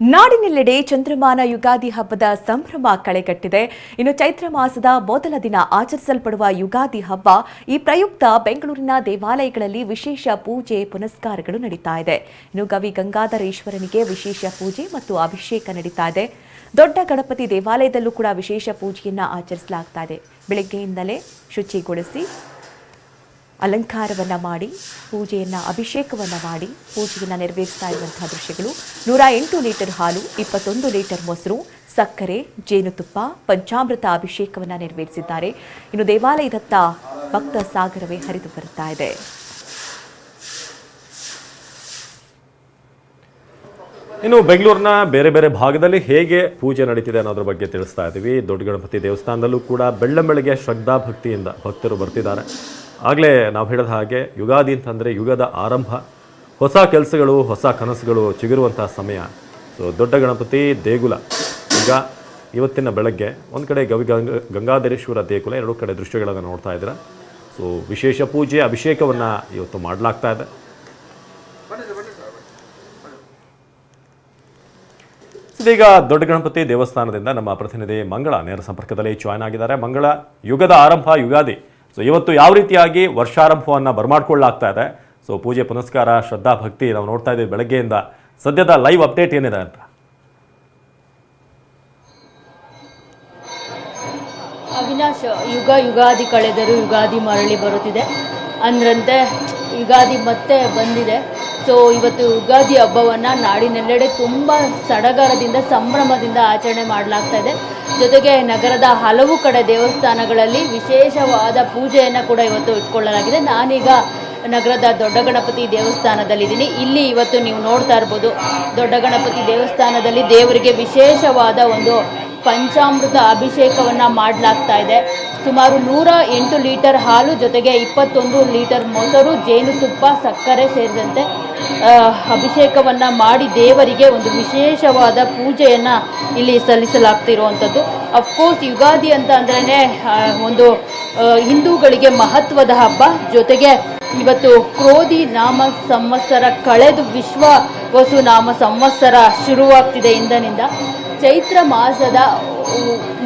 ನಾಡಿನೆಲ್ಲೆಡೆ ಚಂದ್ರಮಾನ ಯುಗಾದಿ ಹಬ್ಬದ ಸಂಭ್ರಮ ಕಳೆಗಟ್ಟಿದೆ. ಇನ್ನು ಚೈತ್ರ ಮಾಸದ ಮೊದಲ ದಿನ ಆಚರಿಸಲ್ಪಡುವ ಯುಗಾದಿ ಹಬ್ಬ ಈ ಪ್ರಯುಕ್ತ ಬೆಂಗಳೂರಿನ ದೇವಾಲಯಗಳಲ್ಲಿ ವಿಶೇಷ ಪೂಜೆ ಪುನಸ್ಕಾರಗಳು ನಡೀತಾ ಇದೆ. ಇನ್ನು ಗವಿ ಗಂಗಾಧರೇಶ್ವರನಿಗೆ ವಿಶೇಷ ಪೂಜೆ ಮತ್ತು ಅಭಿಷೇಕ ನಡೀತಾ ಇದೆ. ದೊಡ್ಡ ಗಣಪತಿ ದೇವಾಲಯದಲ್ಲೂ ಕೂಡ ವಿಶೇಷ ಪೂಜೆಯನ್ನ ಆಚರಿಸಲಾಗ್ತಾ ಇದೆ. ಬೆಳಗ್ಗೆಯಿಂದಲೇ ಶುಚಿಗೊಳಿಸಿ ಅಲಂಕಾರವನ್ನ ಮಾಡಿ, ಪೂಜೆಯನ್ನು, ಅಭಿಷೇಕವನ್ನು ಮಾಡಿ, ಪೂಜೆಯನ್ನು ನೆರವೇರಿಸ್ತಾ ಇರುವಂತಹ ದೃಶ್ಯಗಳು. ನೂರ ಎಂಟು ಲೀಟರ್ ಹಾಲು, ಇಪ್ಪತ್ತೊಂದು ಲೀಟರ್ ಮೊಸರು, ಸಕ್ಕರೆ, ಜೇನುತುಪ್ಪ, ಪಂಚಾಮೃತ ಅಭಿಷೇಕವನ್ನು ನೆರವೇರಿಸಿದ್ದಾರೆ. ಇನ್ನು ದೇವಾಲಯದತ್ತ ಭಕ್ತ ಸಾಗರವೇ ಹರಿದು ಬರುತ್ತಾ ಇದೆ. ಇನ್ನು ಬೆಂಗಳೂರಿನ ಬೇರೆ ಬೇರೆ ಭಾಗದಲ್ಲಿ ಹೇಗೆ ಪೂಜೆ ನಡೀತಿದೆ ಅನ್ನೋದ್ರ ಬಗ್ಗೆ ತಿಳಿಸ್ತಾ ಇದ್ದೀವಿ. ದೊಡ್ಡ ಗಣಪತಿ ದೇವಸ್ಥಾನದಲ್ಲೂ ಕೂಡ ಬೆಳ್ಳಂಬೆಳಗ್ಗೆ ಶ್ರದ್ಧಾ ಭಕ್ತಿಯಿಂದ ಭಕ್ತರು ಬರ್ತಿದ್ದಾರೆ. ಆಗಲೇ ನಾವು ಹೇಳಿದ ಹಾಗೆ ಯುಗಾದಿ ಅಂತಂದರೆ ಯುಗದ ಆರಂಭ. ಹೊಸ ಕೆಲಸಗಳು, ಹೊಸ ಕನಸುಗಳು ಚಿಗುರುವಂತಹ ಸಮಯ. ಸೊ ದೊಡ್ಡ ಗಣಪತಿ ದೇಗುಲ. ಈಗ ಇವತ್ತಿನ ಬೆಳಗ್ಗೆ ಒಂದು ಕಡೆ ಗವಿ ಗಂಗ, ಗಂಗಾಧರೇಶ್ವರ ದೇಗುಲ, ಎರಡು ಕಡೆ ದೃಶ್ಯಗಳನ್ನು ನೋಡ್ತಾ ಇದ್ದೀರ. ಸೊ ವಿಶೇಷ ಪೂಜೆ, ಅಭಿಷೇಕವನ್ನು ಇವತ್ತು ಮಾಡಲಾಗ್ತಾ ಇದೆ. ಇದೀಗ ದೊಡ್ಡ ಗಣಪತಿ ದೇವಸ್ಥಾನದಿಂದ ನಮ್ಮ ಪ್ರತಿನಿಧಿ ಮಂಗಳ ನೇರ ಸಂಪರ್ಕದಲ್ಲಿ ಜಾಯ್ನ್ ಆಗಿದ್ದಾರೆ. ಮಂಗಳ, ಯುಗದ ಆರಂಭ, ಯುಗಾದಿ. ಸೊ ಇವತ್ತು ಯಾವ ರೀತಿಯಾಗಿ ವರ್ಷಾರಂಭವನ್ನು ಬರ್ಮಾಡ್ಕೊಳ್ಳಾಗ್ತಾ ಇದೆ? ಸೊ ಪೂಜೆ, ಪುನಸ್ಕಾರ, ಶ್ರದ್ಧಾ, ಭಕ್ತಿ ನಾವು ನೋಡ್ತಾ ಇದ್ದೀವಿ ಬೆಳಗ್ಗೆಯಿಂದ. ಸದ್ಯದ ಲೈವ್ ಅಪ್ಡೇಟ್ ಏನಿದೆ ಅಂತ? ಅವಿನಾಶ್, ಯುಗ, ಯುಗಾದಿ ಕಳೆದರೂ ಯುಗಾದಿ ಮರಳಿ ಬರುತ್ತಿದೆ. ಅಂದ್ರಂತೆ ಯುಗಾದಿ ಮತ್ತೆ ಬಂದಿದೆ. ಸೊ ಇವತ್ತು ಯುಗಾದಿ ಹಬ್ಬವನ್ನು ನಾಡಿನೆಲ್ಲೆಡೆ ತುಂಬ ಸಡಗರದಿಂದ, ಸಂಭ್ರಮದಿಂದ ಆಚರಣೆ ಮಾಡಲಾಗ್ತಾ ಇದೆ. ಜೊತೆಗೆ ನಗರದ ಹಲವು ಕಡೆ ದೇವಸ್ಥಾನಗಳಲ್ಲಿ ವಿಶೇಷವಾದ ಪೂಜೆಯನ್ನು ಕೂಡ ಇವತ್ತು ಇಟ್ಕೊಳ್ಳಲಾಗಿದೆ. ನಾನೀಗ ನಗರದ ದೊಡ್ಡ ಗಣಪತಿ ದೇವಸ್ಥಾನದಲ್ಲಿದ್ದೀನಿ. ಇಲ್ಲಿ ಇವತ್ತು ನೀವು ನೋಡ್ತಾ ಇರ್ಬೋದು ದೊಡ್ಡ ಗಣಪತಿ ದೇವಸ್ಥಾನದಲ್ಲಿ ದೇವರಿಗೆ ವಿಶೇಷವಾದ ಒಂದು ಪಂಚಾಮೃತ ಅಭಿಷೇಕವನ್ನು ಮಾಡಲಾಗ್ತಾ ಇದೆ. ಸುಮಾರು ನೂರ ಎಂಟು ಲೀಟರ್ ಹಾಲು, ಜೊತೆಗೆ ಇಪ್ಪತ್ತೊಂದು ಲೀಟರ್ ಮೊಸರು ಜೇನುತುಪ್ಪ ಸಕ್ಕರೆ ಸೇರಿದಂತೆ ಅಭಿಷೇಕವನ್ನು ಮಾಡಿ ದೇವರಿಗೆ ಒಂದು ವಿಶೇಷವಾದ ಪೂಜೆಯನ್ನು ಇಲ್ಲಿ ಸಲ್ಲಿಸಲಾಗ್ತಿರುವಂಥದ್ದು. ಅಫ್ಕೋರ್ಸ್ ಯುಗಾದಿ ಅಂತ ಅಂದ್ರೇ ಒಂದು ಹಿಂದೂಗಳಿಗೆ ಮಹತ್ವದ ಹಬ್ಬ. ಜೊತೆಗೆ ಇವತ್ತು ಕ್ರೋಧಿ ನಾಮ ಸಂವತ್ಸರ ಕಳೆದು ವಿಶ್ವ ವಸು ನಾಮ ಸಂವತ್ಸರ ಶುರುವಾಗ್ತಿದೆ ಇಂದಿನಿಂದ. ಚೈತ್ರ ಮಾಸದ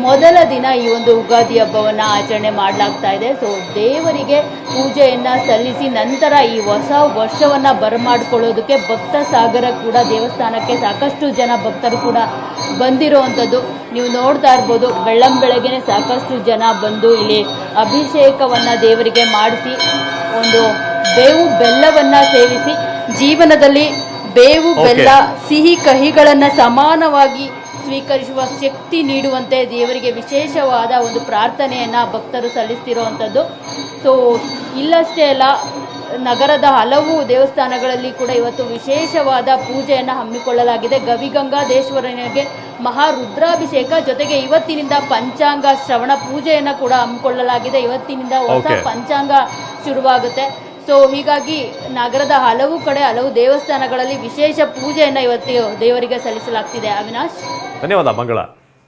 ಮೊದಲ ದಿನ ಈ ಒಂದು ಯುಗಾದಿ ಹಬ್ಬವನ್ನು ಆಚರಣೆ ಮಾಡಲಾಗ್ತಾ ಇದೆ. ಸೊ ದೇವರಿಗೆ ಪೂಜೆಯನ್ನು ಸಲ್ಲಿಸಿ ನಂತರ ಈ ಹೊಸ ವರ್ಷವನ್ನು ಬರಮಾಡ್ಕೊಳ್ಳೋದಕ್ಕೆ ಭಕ್ತ ಸಾಗರ ಕೂಡ ದೇವಸ್ಥಾನಕ್ಕೆ ಸಾಕಷ್ಟು ಜನ ಭಕ್ತರು ಕೂಡ ಬಂದಿರುವಂಥದ್ದು. ನೀವು ನೋಡ್ತಾ ಇರ್ಬೋದು ಬೆಳ್ಳಂ ಬೆಳಗ್ಗೆ ಸಾಕಷ್ಟು ಜನ ಬಂದು ಇಲ್ಲಿ ಅಭಿಷೇಕವನ್ನು ದೇವರಿಗೆ ಮಾಡಿಸಿ ಒಂದು ಬೇವು ಬೆಲ್ಲವನ್ನು ಸೇವಿಸಿ ಜೀವನದಲ್ಲಿ ಬೇವು ಬೆಲ್ಲ ಸಿಹಿ ಕಹಿಗಳನ್ನು ಸಮಾನವಾಗಿ ಸ್ವೀಕರಿಸುವ ಶಕ್ತಿ ನೀಡುವಂತೆ ದೇವರಿಗೆ ವಿಶೇಷವಾದ ಒಂದು ಪ್ರಾರ್ಥನೆಯನ್ನು ಭಕ್ತರು ಸಲ್ಲಿಸ್ತಿರುವಂಥದ್ದು ಸೊ ಇಲ್ಲಷ್ಟೇ ಅಲ್ಲ ನಗರದ ಹಲವು ದೇವಸ್ಥಾನಗಳಲ್ಲಿ ಕೂಡ ಇವತ್ತು ವಿಶೇಷವಾದ ಪೂಜೆಯನ್ನು ಹಮ್ಮಿಕೊಳ್ಳಲಾಗಿದೆ. ಗವಿಗಂಗಾದೇಶ್ವರನಿಗೆ ಮಹಾ ರುದ್ರಾಭಿಷೇಕ ಜೊತೆಗೆ ಇವತ್ತಿನಿಂದ ಪಂಚಾಂಗ ಶ್ರವಣ ಪೂಜೆಯನ್ನು ಕೂಡ ಹಮ್ಮಿಕೊಳ್ಳಲಾಗಿದೆ. ಇವತ್ತಿನಿಂದ ಹೊಸ ಪಂಚಾಂಗ ಶುರುವಾಗುತ್ತೆ. ಸೊ ಹೀಗಾಗಿ ನಗರದ ಹಲವು ಕಡೆ, ಹಲವು ದೇವಸ್ಥಾನಗಳಲ್ಲಿ ವಿಶೇಷ ಪೂಜೆಯನ್ನು ಇವತ್ತು ದೇವರಿಗೆ ಸಲ್ಲಿಸಲಾಗ್ತಿದೆ. ಅವಿನಾಶ್? ಧನ್ಯವಾದ, ಮಂಗಳ.